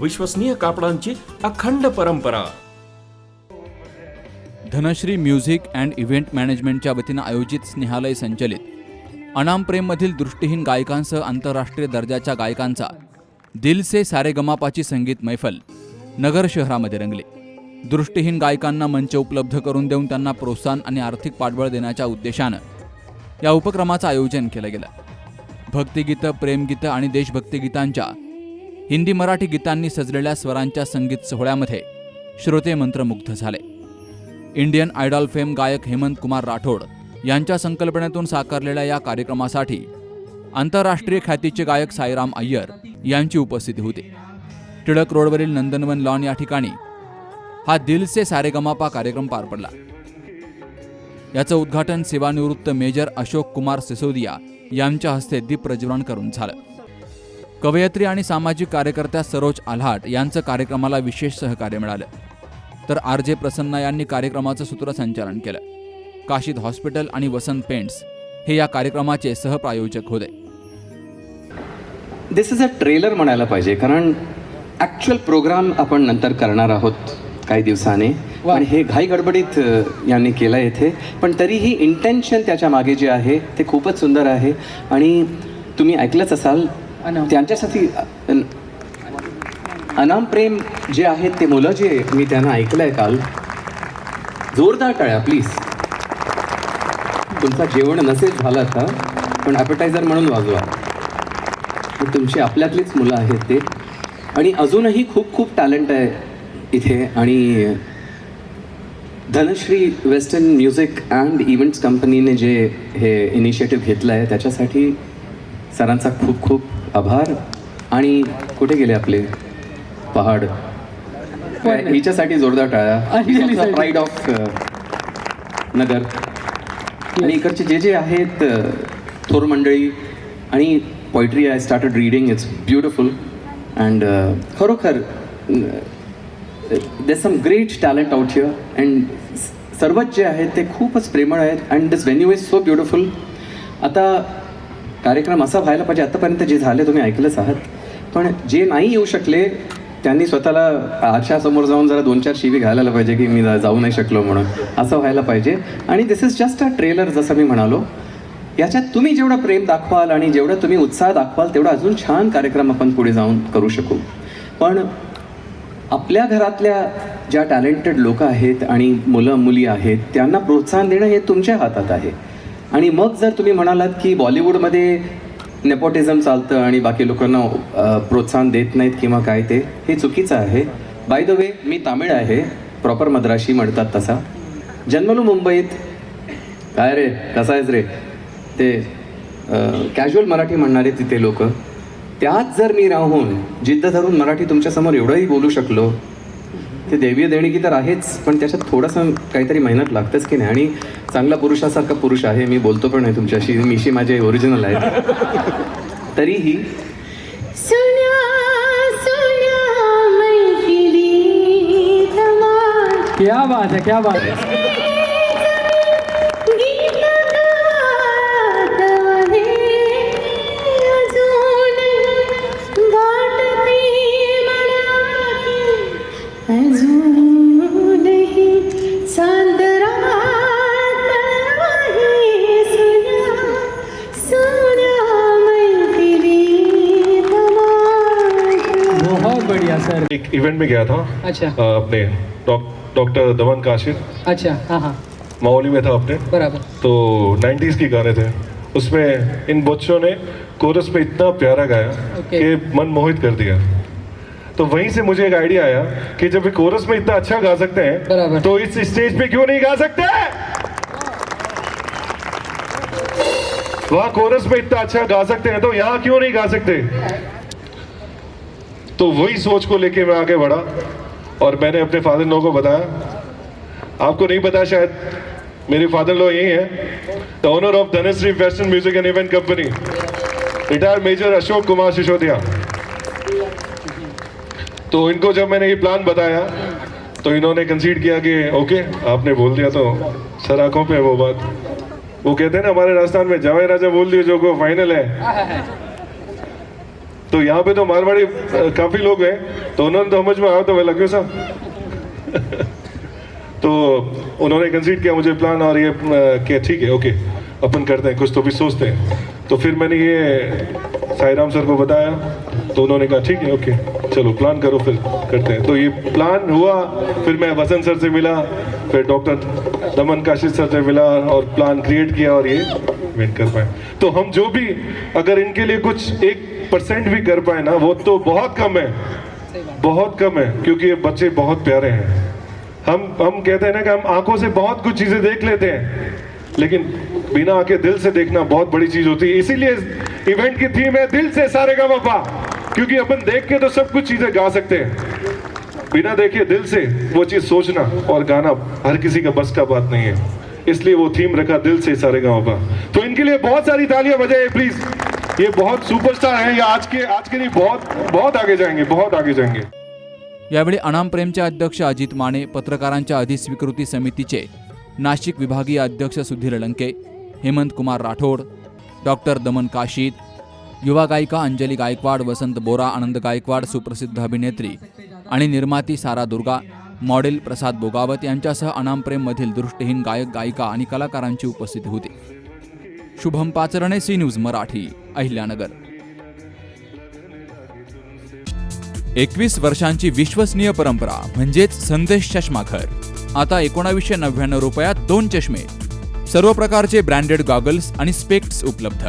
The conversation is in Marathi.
विश्वसनीय कापडांची अखंड परंपरा. धनश्री म्युझिक अँड इव्हेंट मॅनेजमेंटच्या वतीनं आयोजित स्नेहालय संचलित. अनाम प्रेममधील दृष्टीहीन गायकांसह आंतरराष्ट्रीय दर्जाच्या गायकांचा दिल से सारे गमापाची संगीत मैफल नगर शहरामध्ये रंगली. दृष्टीहीन गायकांना मंच उपलब्ध करून देऊन त्यांना प्रोत्साहन आणि आर्थिक पाठबळ देण्याच्या उद्देशानं या उपक्रमाचं आयोजन केलं गेलं. भक्तिगीतं प्रेमगीतं आणि देशभक्तिगीतांच्या हिंदी मराठी गीतांनी सजलेल्या स्वरांच्या संगीत सोहळ्यामध्ये श्रोते मंत्रमुग्ध झाले. इंडियन आयडॉल फेम गायक हेमंत कुमार राठोड यांच्या संकल्पनेतून साकारलेल्या या कार्यक्रमासाठी आंतरराष्ट्रीय ख्यातीचे गायक साईराम अय्यर यांची उपस्थिती होती. टिळक रोडवरील नंदनवन लॉन या ठिकाणी हा दिल से सारेगमापा कार्यक्रम पार पडला. याचं उद्घाटन सेवानिवृत्त मेजर अशोक कुमार सिसोदिया यांच्या हस्ते दीप प्रज्वलन करून झालं. कवयित्री आणि सामाजिक कार्यकर्त्या सरोज आल्हाट यांचं कार्यक्रमाला विशेष सहकार्य मिळालं. तर आर जे प्रसन्ना यांनी कार्यक्रमाचं सूत्रसंचालन केलं. काशीद हॉस्पिटल आणि वसंत पेंट्स हे या कार्यक्रमाचे सहप्रायोजक होते. दिस इज अ ट्रेलर म्हणायला पाहिजे कारण ॲक्च्युअल प्रोग्राम आपण नंतर करणार आहोत काही दिवसाने. आणि हे घाई गडबडीत यांनी केलं येथे पण तरीही इंटेन्शन त्याच्यामागे जे आहे ते खूपच सुंदर आहे. आणि तुम्ही ऐकलंच असाल त्यांच्यासाठी अनामप्रेम अनाम प्रेम जे आहेत ते मुलं जे मी त्यांना ऐकलं आहे काल. जोरदार टाळ्या प्लीज तुमचा जेवण नसेल झालं आता पण ॲपेटायझर म्हणून वाजवा. तर तुमची आपल्यातलीच मुलं आहेत ते. आणि अजूनही खूप खूप टॅलेंट आहे इथे. आणि Dhanashree western music and events कंपनीने जे हे इनिशिएटिव्ह घेतलं आहे त्याच्यासाठी सरांचा खूप खूप आभार. आणि कुठे गेले आपले पहाड? हिच्यासाठी जोरदार टाळ्या प्राईड ऑफ नगर. आणि इकडचे जे जे आहेत थोर मंडळी आणि poetry I started reading it's beautiful and खरोखर there some great talent out here and सर्वच जे आहेत ते खूपच प्रेमळ आहेत. And this venue is so beautiful आता कार्यक्रम असा व्हायला पाहिजे आतापर्यंत जे झाले तुम्ही ऐकलंच आहात. पण जे नाही येऊ शकले त्यांनी स्वतःला आरशासमोर जाऊन जरा दोन चार शिवी घालायला पाहिजे की मी जा- जाऊ नाही शकलो म्हणून. असं व्हायला पाहिजे. आणि this is just a trailer जसं मी म्हणालो. याच्यात तुम्ही जेवढं प्रेम दाखवाल आणि जेवढं तुम्ही उत्साह दाखवाल तेवढा अजून छान कार्यक्रम आपण पुढे जाऊन करू शकू. पण आपल्या घरातल्या ज्या टॅलेंटेड लोक आहेत आणि मुलं मुली आहेत त्यांना प्रोत्साहन देणं हे तुमच्या हातात आहे. आणि मग जर तुम्ही म्हणालात की बॉलिवूडमध्ये नेपोटिझम चालतं आणि बाकी लोकांना प्रोत्साहन देत नाहीत किंवा काय ते हे चुकीचं आहे. बाय द वे मी तामिळ आहे. प्रॉपर मद्राशी म्हणतात तसा. जन्मलो मुंबईत. काय रे? कसा आहेस रे? ते कॅज्युअल मराठी म्हणणारे तिथे लोक. त्यात जर मी राहून जिद्द धरून मराठी तुमच्यासमोर एवढंही बोलू शकलो ते देवीय देणगी तर आहेच पण त्याच्यात थोडंसं काहीतरी मेहनत लागतेच की नाही? आणि चांगला पुरुषासारखा पुरुष आहे मी बोलतो पण आहे तुमच्याशी मिशी माझे ओरिजिनल आहेत तरीही क्या बात है क्या बात है. एक इवेंट में गया था अच्छा। अपने डॉक- डॉक्टर दमन काशिद अच्छा हाँ हाँ। माओली में था अपने। बराबर। तो 90s के गाने थे। उसमें इन बच्चों ने कोरस में इतना प्यारा गाया कि मन मोहित कर दिया। तो वहीं से मुझे एक आइडिया आया कि जब ये कोरस में इतना अच्छा गा सकते हैं तो इस स्टेज पे क्यों नहीं गा सकते? वहाँ कोरस में इतना अच्छा गा सकते हैं तो यहाँ क्यों नहीं गा सकते? तो वही सोच को लेके मैं आगे बढ़ा और मैंने अपने फादर इन को बताया। आपको नहीं पता शायद मेरे फादर लो यही है the owner of Dhanashree western music and event company retired major Ashok Kumar Sisodiya तो इनको जब मैंने ये प्लान बताया तो इन्होंने कंसीड किया कि, ओके, आपने बोल दिया तो सर आँखों पे वो बात। वो कहते हैं ना, हमारे राजस्थान में जावे राजा बोल दिए जो को फाइनल है। तो यहाँ पे तो मारवाड़ी काफ़ी लोग हैं तो उन्होंने तो समझ में आया तो वह लगे सा तो उन्होंने कंसीड किया मुझे प्लान और ये कि ठीक है, ओके, अपन करते हैं, कुछ तो भी सोचते हैं। तो फिर मैंने ये साईराम सर को बताया तो उन्होंने कहा, ठीक है, ओके, चलो प्लान करो फिर, करते हैं. तो ये प्लान हुआ, फिर मैं वसंत सर से मिला, फिर डॉक्टर दमन काशिद सर से मिला और प्लान क्रिएट किया और ये इवेंट कर पाए। तो हम जो भी, अगर इनके लिए कुछ एक परसेंट भी कर पाए ना, वो तो बहुत कम है। बहुत कम है, क्योंकि ये बच्चे बहुत प्यारे हैं। हम हम कहते हैं ना कि हम आँखों से बहुत कुछ चीज़ें देख लेते हैं, लेकिन बिना आँखें दिल से देखना बहुत बड़ी चीज़ होती है। इसीलिए इवेंट की थीम है, दिल से सारे का वफा। क्योंकि अपन देख के तो सब कुछ चीजें गा सकते हैं। बिना देखे दिल से वो चीज सोचना और गाना हर किसी का बस का बात नहीं है। इसलिए वो थीम रखा दिल से सारे का। तो इनके लिए बहुत सारी तालियां बजाए प्लीज ये बहुत सुपरस्टार हैं ये आज के आज के लिए बहुत बहुत आगे जाएंगे बहुत आगे जाएंगे। यावेळी अनाम प्रेमचे अध्यक्ष अजित माने पत्रकारांच्या अधिस्वीकृती समितीचे नाशिक विभागीय अध्यक्ष सुधीर लंके हेमंत कुमार राठोड डॉक्टर दमन काशीद युवा गायिका अंजली गायकवाड वसंत बोरा आनंद गायकवाड सुप्रसिद्ध अभिनेत्री आणि निर्माती सारा दुर्गा मॉडेल प्रसाद बोगावत यांच्यासह अनामप्रेममधील दृष्टीहीन गायक गायिका आणि कलाकारांची उपस्थिती होती. Shubham Pacharne C news Marathi Ahilyanagar. एकवीस वर्षांची विश्वसनीय परंपरा म्हणजेच संदेश चष्माघर. आता एकोणावीसशे नव्याण्णव रुपयात दोन चष्मे. सर्व प्रकारचे ब्रँडेड गॉगल्स आणि स्पेक्ट्स उपलब्ध.